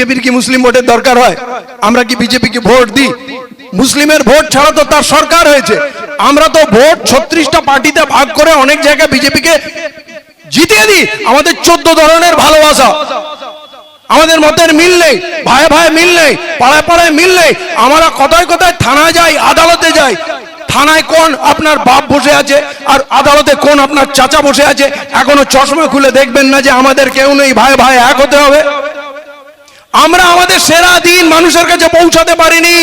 বিজেপির কি মুসলিম ভোটের দরকার হয়? আমরা কি বিজেপিকে ভোট দিই? মুসলিমের ভোট ছাড়া তো তার সরকার হয়েছে। আমরা তো ভোট ছত্রিশটা পার্টিতে ভাগ করে অনেক জায়গায় বিজেপিকে জিতিয়ে দিই। আমাদের চোদ্দ ধরনের ভালোবাসা। আমাদের মতের মিল নেই ভাই ভাই মিল নেই, পাড়ায় পাড়ায় মিল নেই। আমরা কোথায় কোথায় থানায় যাই, আদালতে যাই। থানায় কোন আপনার বাপ বসে আছে আর আদালতে কোন আপনার চাচা বসে আছে? এখনও চশমা খুলে দেখবেন না যে আমাদের কেউ নেই ভাই ভাই এক হতে হবে। আমরা আমাদের সেরা দিন মানুষের কাছে পৌঁছাতে পারিনি।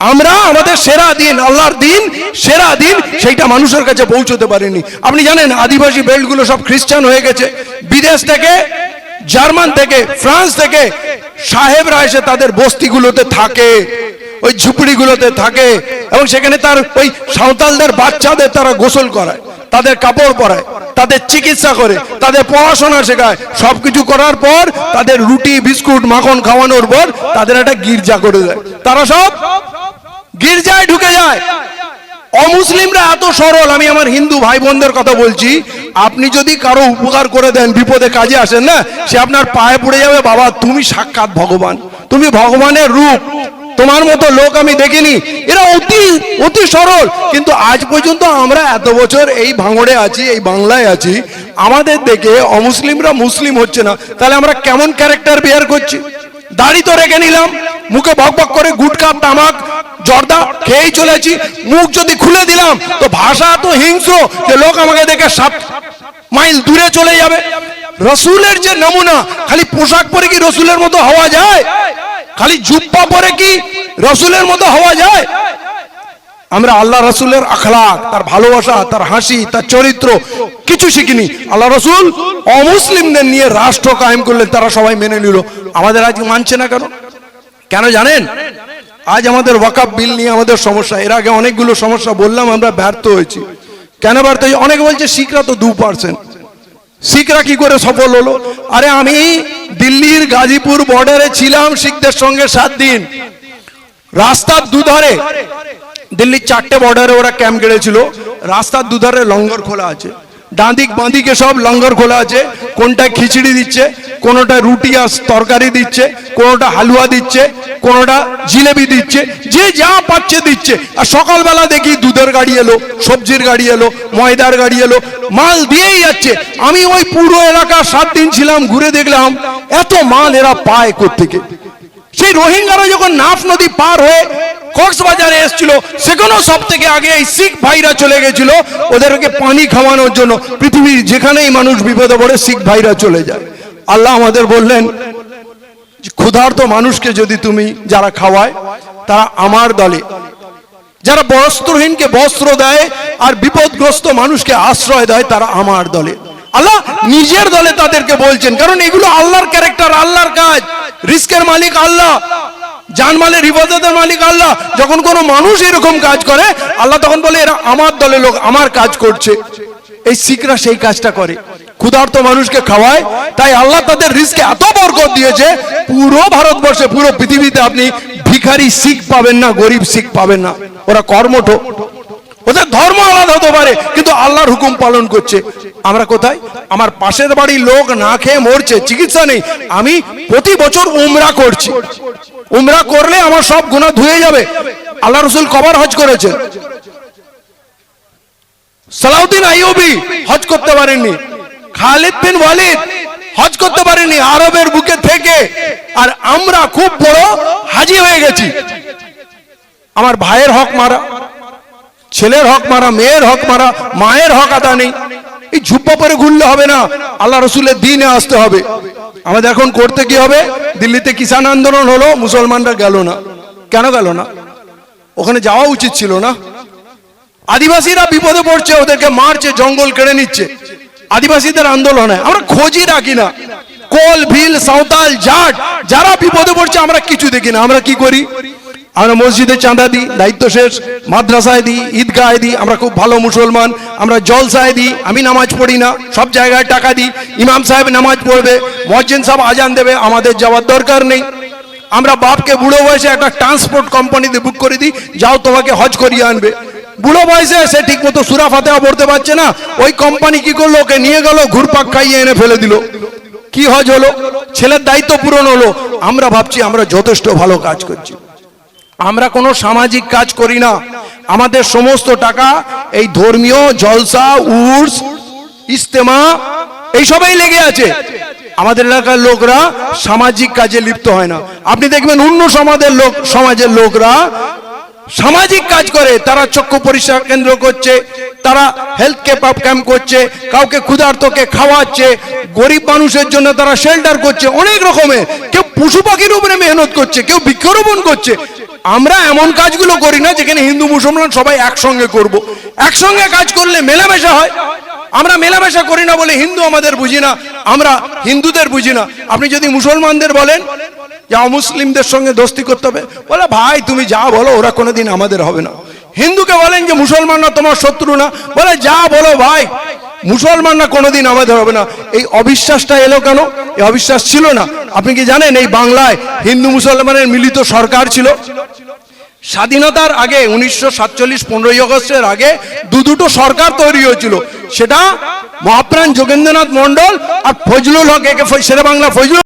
আমরা আমাদের সেরা দিন, আল্লাহর দিন, সেরা দিন, সেইটা মানুষের কাছে পৌঁছতে পারিনি। আপনি জানেন, আদিবাসী বেল্টগুলো সব খ্রিস্টান হয়ে গেছে। বিদেশ থেকে, জার্মান থেকে, ফ্রান্স থেকে, সাহেবরা এসে তাদের বস্তিগুলোতে থাকে, ওই ঝুপড়িগুলোতে থাকে, এবং সেখানে তার ওই সাঁওতালদের বাচ্চাদের তারা গোসল করায়, তাদের কাপড় পরায়। তাদের চিকিৎসা করে, তাদের পড়াশোনা শেখায়। সবকিছু করার পর তাদের রুটি, বিস্কুট, মাখন খাওয়ানোর পর তাদের একটা গির্জা করে দেয়। তারা সব গির্জায় ঢুকে যায়। অমুসলিমরা এত সরল, আমি আমার হিন্দু ভাই বোনদের কথা বলছি, আপনি যদি কারও উপকার করে দেন, বিপদে কাজে আসেন না, সে আপনার পায়ে পড়ে যাবে, বাবা, তুমি সাক্ষাৎ ভগবান। তুমি ভগবানের রূপ। তোমার মতো লোক আমি দেখিনি। এরা অতি অতি সরল। কিন্তু আজ পর্যন্ত আমরা এত বছর এই ভাঙড়ে আছি, এই বাংলায় আছি, আমাদের দেখে অমুসলিমরা মুসলিম হচ্ছে না। তাহলে আমরা কেমন ক্যারেক্টার বিয়ার করছি? দাড়ি তো রেখে নিলাম, মুখে বক বক করে গুটকা, তামাক, জর্দা খেয়েই চলেছি। মুখ যদি খুলে দিলাম, তো ভাষা তো হিংস্র যে লোক আমাকে দেখে সাত মাইল দূরে চলে যাবে। রসুলের যে নমুনা, খালি পোশাক পরে কি রসুলের মতো হওয়া যায়? খালি জুব্বা পরে কি রসুলের মতো হওয়া যায়? আমরা আল্লাহ রসুলের আখলাক, তার ভালোবাসা, তার হাসি, তার চরিত্র কিছু শিখিনি। আল্লাহ রসুল অমুসলিমদের নিয়ে রাষ্ট্র কায়েম করলেন, তারা সবাই মেনে নিল। আমাদের আজ মানছে না কেন? কেন জানেন? আজ আমাদের ওয়াকাপ বিল নিয়ে আমাদের সমস্যা। এর আগে অনেকগুলো সমস্যা বললাম, আমরা ব্যর্থ হয়েছি। কেন ব্যর্থ হয়েছি? অনেকে বলছে, শিখরা তো দু পার্সেন্ট শিখরা কি করে সফল হলো? আরে আমি দিল্লির গাজীপুর বর্ডারে ছিলাম, শিখদের সঙ্গে সাত দিন। রাস্তার দুধারে, দিল্লির চারটে বর্ডারে ওরা ক্যাম্প গেড়েছিল। রাস্তার দুধারে লঙ্গর খোলা আছে। ডাঁদিক বাঁদিকে সব লঙ্গর খোলা আছে। কোনটায় খিচড়ি দিচ্ছে কোনোটা রুটি আর তরকারি দিচ্ছে, কোনোটা হালুয়া দিচ্ছে, কোনোটা জিলেবি দিচ্ছে, যে যা পাচ্ছে দিচ্ছে। আর সকালবেলা দেখি দুধের গাড়ি এলো, সবজির গাড়ি এলো, ময়দার গাড়ি এলো, মাল দিয়েই যাচ্ছে। আমি ওই পুরো এলাকা সাত দিন ছিলাম, ঘুরে দেখলাম এত মাল এরা পায় কোত্থেকে? সেই রোহিঙ্গারা যখন নাফ নদী পার হয়ে কক্সবাজারে এসেছিল, সেখানেও সব থেকে আগে এই শিখ ভাইরা চলে গেছিল, ওদেরকে পানি খাওয়ানোর জন্য। পৃথিবীর যেখানেই মানুষ বিপদে পড়ে, শিখ ভাইরা চলে যায়। আল্লাহ আমাদের বললেন, ক্ষুধার্ত মানুষকে যদি তুমি যারা খাওয়ায়, তারা আমার দলে। যারা বস্ত্রহীনকে বস্ত্র দেয় আর বিপদগ্রস্ত মানুষকে আশ্রয় দেয়, তারা আমার দলে। আল্লাহ নিজের দলে তাদেরকে বলছেন, কারণ এগুলো আল্লাহর ক্যারেক্টার আল্লাহর কাজ। রিস্কের মালিক আল্লাহ জানমালের হিফাজতের মালিক আল্লাহ। যখন কোনো মানুষ এরকম কাজ করে, আল্লাহ তখন বলে, এরা আমার দলে লোক, আমার কাজ করছে। এই শিখরা সেই কাজটা করে। ক্ষুধার্ত মানুষকে খাওয়ায়, তাই আল্লাহ তাদের রিস্কে এত বরকত দিয়েছে, পুরো ভারতবর্ষে, পুরো পৃথিবীতে আপনি ভিখারি শিখ পাবেন না, গরিব শিখ পাবেন না। ওরা কর্মঠ। ওদের ধর্ম আলাদা হতে পারে, কিন্তু আল্লাহর হুকুম পালন করছে। আমরা কোথায়? আমার পাশের বাড়ির লোক না খেয়ে মরছে, চিকিৎসা নেই। আমি প্রতি বছর উমরা করছি। উমরা করলে আমার সব গুণা ধুয়ে যাবে। আল্লাহ রসুল কবার হজ করেছে। সালাউদ্দিন আইয়ুবি হজ করতে পারেননি। খালিদ বিন ওয়ালিদ হজ করতে পারেনি আরবের বুকে থেকে। আর আমরা খুব বড় হাজি হয়ে গেছি। আমার ভাইয়ের হক মারা, ছেলের হক মারা, মেয়ের হক মারা, মায়ের হক আদা নেই। এই ঝুপ্পা পরে ঘুরলে হবে না। আল্লাহ রসুলের দিনে আসতে হবে। আমাদের এখন করতে কি হবে? দিল্লিতে কিষাণ আন্দোলন হলো, মুসলমানরা গেল না। কেন গেল না? ওখানে যাওয়া উচিত ছিল না। আদিবাসীরা বিপদে পড়ছে, ওদেরকে মারছে, জঙ্গল কেড়ে নিচ্ছে। আদিবাসীদের আন্দোলনে আমরা খোঁজই রাখি না। কোল, ভিল, সাঁওতাল, জাট, যারা বিপদে পড়ছে, আমরা কিছু দেখি না। আমরা কি করি? আমরা মসজিদে চাঁদা দিই, দায়িত্ব শেষ, মাদ্রাসায় দিই ঈদগায় দিই, আমরা খুব ভালো মুসলমান, আমরা জলসায় দিই, আমি নামাজ পড়ি না, সব জায়গায় টাকা দিই, ইমাম সাহেব নামাজ পড়বে, মসজিদ সাহেব আজান দেবে, আমাদের যাওয়ার দরকার নেই। আমরা বাপকে বুড়ো বয়সে একটা ট্রান্সপোর্ট কোম্পানিতে বুক করে দিই, যাও তোমাকে হজ করিয়ে আনবে। বুড়ো বয়সে সে ঠিক মতো সুরা ফাতেহা পড়তে পারছে না, ওই কোম্পানি কি করল, ওকে নিয়ে গেল, ঘুরপাক খাইয়ে এনে ফেলে দিল। কি হজ হলো? ছেলের দায়িত্ব পূরণ হলো। আমরা ভাবছি আমরা যথেষ্ট ভালো কাজ করছি। আমরা কোনো সামাজিক কাজ করি না। আমাদের সমস্ত টাকা এই ধর্মীয় জলসা, উর্স, ইস্তেমা, এইসবেই লেগে আছে। আমাদের এলাকার লোকরা সামাজিক কাজে লিপ্ত হয় না। আপনি দেখবেন অন্য সমাজের লোক, সমাজের লোকরা সামাজিক কাজ করে। তারা চক্ষু পরিষ্কার কেন্দ্র করছে, তারা হেলথ কেপ আপ ক্যাম্প করছে, কাউকে ক্ষুধার্তকে খাওয়াচ্ছে, গরিব মানুষের জন্য তারা শেল্টার করছে। অনেক রকমের। কেউ পশু পাখির উপরে মেহনত করছে, কেউ বৃক্ষরোপণ করছে। আমরা এমন কাজগুলো করি না যেখানে হিন্দু, মুসলমান সবাই একসঙ্গে করব। একসঙ্গে কাজ করলে মেলামেশা হয়। আমরা মেলামেশা করি না বলে হিন্দু আমাদের বুঝি না, আমরা হিন্দুদের বুঝি না। আপনি যদি মুসলমানদের বলেন যে অমুসলিমদের সঙ্গে দোস্তি করতে হবে, বলে, ভাই, তুমি যা বলো, ওরা কোনোদিন আমাদের হবে না। হিন্দুকে বলেন যে, মুসলমানরা তোমার শত্রু না। বলে, যা বলো, ভাই, মুসলমানরা কোনোদিন আমাদের হবে না। এই অবিশ্বাসটা এলো কেন? এই অবিশ্বাস ছিল না। আপনি কি জানেন, এই বাংলায় হিন্দু, মুসলমানের মিলিত সরকার ছিল। স্বাধীনতার আগে উনিশশো সাতচল্লিশ পনেরোই অগস্টের আগে দু দুটো সরকার তৈরি হয়েছিল। সেটা মহাপ্রাণ যোগেন্দ্রনাথ মন্ডল আর ফজলুল হক, একে শেরে বাংলা ফজলুল